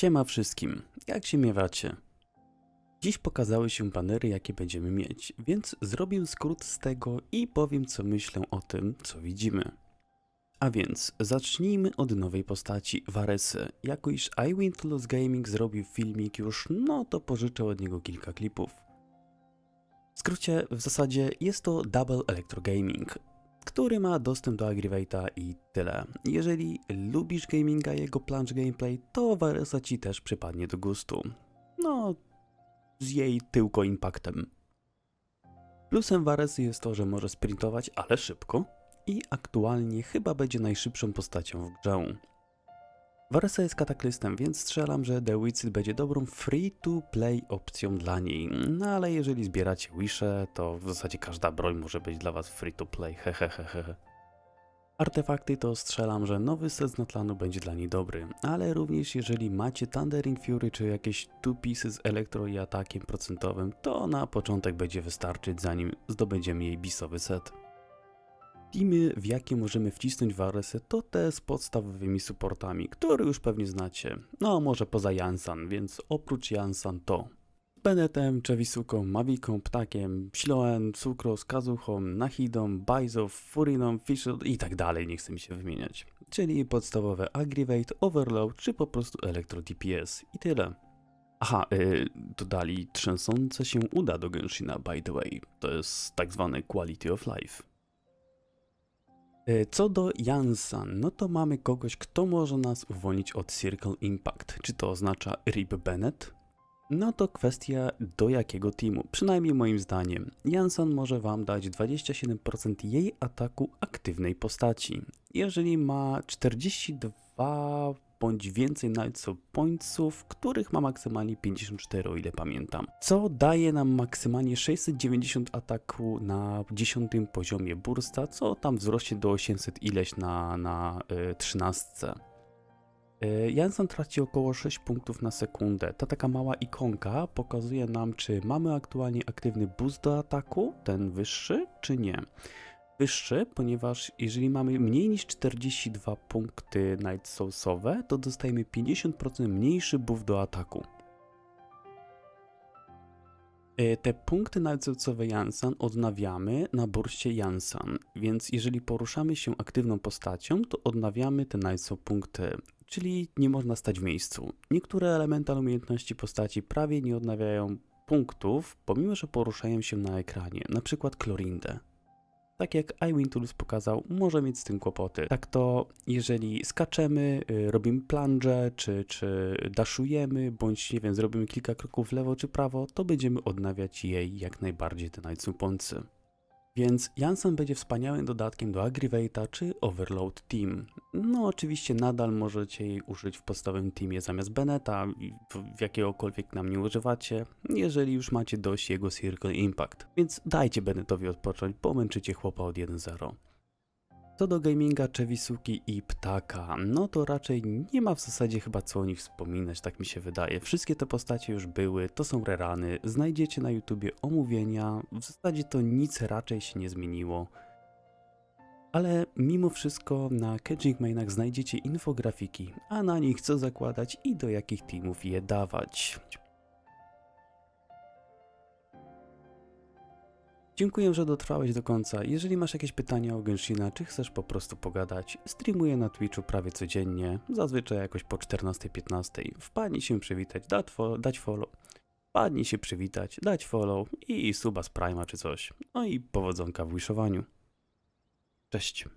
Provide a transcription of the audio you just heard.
Siema wszystkim, jak się miewacie? Dziś pokazały się banery, jakie będziemy mieć, więc zrobię skrót z tego i powiem, co myślę o tym, co widzimy. A więc zacznijmy od nowej postaci, Varesy. Jako iż iWin Gaming zrobił filmik już, no to pożyczę od niego kilka klipów. W skrócie, w zasadzie jest to Double Electro Gaming, który ma dostęp do Agrivate'a i tyle. Jeżeli lubisz gaminga i jego plunge gameplay, to Varesa ci też przypadnie do gustu. No, z jej tyłko impaktem. Plusem Varesy jest to, że może sprintować, ale szybko i aktualnie chyba będzie najszybszą postacią w grze. Varesa jest kataklystem, więc strzelam, że The Wizard będzie dobrą free-to-play opcją dla niej. No ale jeżeli zbieracie wisze, to w zasadzie każda broń może być dla was free-to-play, hehehehe. Artefakty to strzelam, że nowy set z Natlanu będzie dla niej dobry, ale również jeżeli macie Thundering Fury czy jakieś two pieces z elektro i atakiem procentowym, to na początek będzie wystarczyć zanim zdobędziemy jej bisowy set. Teamy, w jakie możemy wcisnąć Varesę, to te z podstawowymi supportami, które już pewnie znacie. No, może poza Jansan, więc oprócz Jansan to Benetem, Czewisuką, Maviką, Ptakiem, Siloen, Sucros, Kazuchą, Nahidą, Bajzow, Furiną, Fisher i tak dalej, nie chcę mi się wymieniać. Czyli podstawowe Aggravate, Overload czy po prostu Electro DPS i tyle. Aha, yy, dodali trzęsące się uda do Genshina, by the way. To jest tak zwany Quality of Life. E, Co do Jansan, no to mamy kogoś, kto może nas uwolnić od Circle Impact. Czy to oznacza Rip Bennett? No to kwestia do jakiego teamu. Przynajmniej moim zdaniem. Jansan może wam dać 27% jej ataku aktywnej postaci. Jeżeli ma 42 bądź więcej Knights of Pointsów, których ma maksymalnie 54 o ile pamiętam. Co daje nam maksymalnie 690 ataku na 10 poziomie bursta, co tam wzrośnie do 800 ileś na, na y, 13. Y, Jansen traci około 6 punktów na sekundę. Ta taka mała ikonka pokazuje nam, czy mamy aktualnie aktywny boost do ataku, ten wyższy, czy nie. Wyższy, ponieważ jeżeli mamy mniej niż 42 punkty Night Soulsowe, to dostajemy 50% mniejszy buff do ataku. E, Te punkty nalcecowe Jansan odnawiamy na burście Jansan, więc jeżeli poruszamy się aktywną postacią, to odnawiamy te Nightsoul punkty, czyli nie można stać w miejscu. Niektóre elemental umiejętności postaci prawie nie odnawiają punktów, pomimo że poruszają się na ekranie, przykład Clorindę. Tak jak iWin Tools pokazał, może mieć z tym kłopoty. Tak to, jeżeli skaczemy, y, robimy plunge, czy, czy daszujemy, bądź nie wiem, zrobimy kilka kroków w lewo czy prawo, to będziemy odnawiać jej jak najbardziej te najcupońcy. Więc Jansen będzie wspaniałym dodatkiem do Agrivate'a czy Overload Team. No oczywiście nadal możecie jej użyć w podstawowym teamie zamiast Beneta, w, jakiegokolwiek nam nie używacie, jeżeli już macie dość jego Circle Impact. Więc dajcie Benetowi odpocząć, bo męczycie chłopa od 1-0. Co do gaminga Czewisuki i Ptaka, no to raczej nie ma w zasadzie chyba co o nich wspominać, tak mi się wydaje. Wszystkie te postacie już były, to są rerany, znajdziecie na YouTubie omówienia, w zasadzie to nic raczej się nie zmieniło. Ale mimo wszystko na Catching Mainach znajdziecie infografiki, a na nich co zakładać i do jakich teamów je dawać. Dziękuję, że dotrwałeś do końca. Jeżeli masz jakieś pytania o Genshina, czy chcesz po prostu pogadać, streamuję na Twitchu prawie codziennie, zazwyczaj jakoś po 14-15. Wpadnij się przywitać, dać, fo- dać follow. Wpadnij się przywitać, dać follow i suba z Prima czy coś. No i powodzonka w wishowaniu. Cześć.